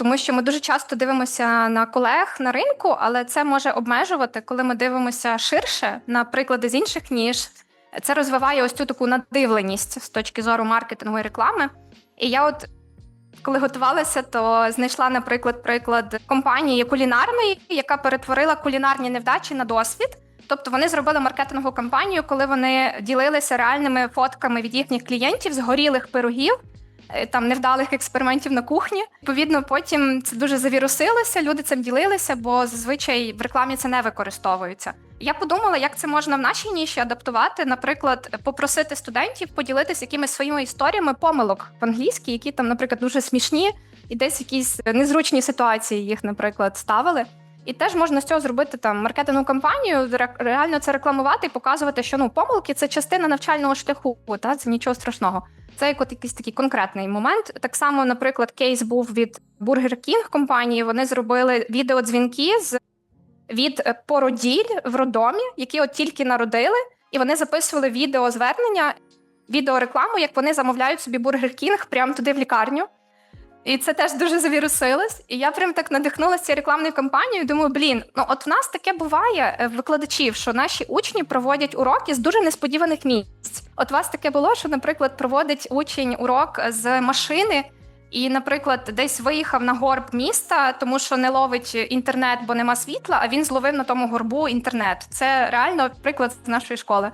тому що ми дуже часто дивимося на колег на ринку, але це може обмежувати, коли ми дивимося ширше на приклади з інших ніж. Це розвиває ось цю таку надивленість з точки зору маркетингової реклами. І я, от коли готувалася, то знайшла, наприклад, приклад компанії кулінарної, яка перетворила кулінарні невдачі на досвід. Тобто вони зробили маркетингову кампанію, коли вони ділилися реальними фотками від їхніх клієнтів згорілих пирогів, там невдалих експериментів на кухні. Відповідно, потім це дуже завірусилося, люди цим ділилися, бо зазвичай в рекламі це не використовується. Я подумала, як це можна в нашій ніші адаптувати, наприклад, попросити студентів поділитися якимись своїми історіями помилок в англійській, які там, наприклад, дуже смішні, і десь якісь незручні ситуації їх, наприклад, ставили. І теж можна з цього зробити там маркетингову кампанію, ре- реально це рекламувати і показувати, що ну помилки це частина навчального шляху, та це нічого страшного. Це як от якийсь такий конкретний момент. Так само, наприклад, кейс був від Burger King компанії. Вони зробили відеодзвінки з від е, породіль в роддомі, які от тільки народили, і вони записували відеозвернення, відеорекламу, як вони замовляють собі Burger King прямо туди в лікарню. І це теж дуже завірусилось. І я прям так надихнулася цією рекламною кампанією. Думаю, блін, ну от в нас таке буває е, викладачів, що наші учні проводять уроки з дуже несподіваних місць. От у вас таке було, що, наприклад, проводить учень урок з машини. І, наприклад, десь виїхав на горб міста, тому що не ловить інтернет, бо нема світла. А він зловив на тому горбу інтернет. Це реально приклад з нашої школи.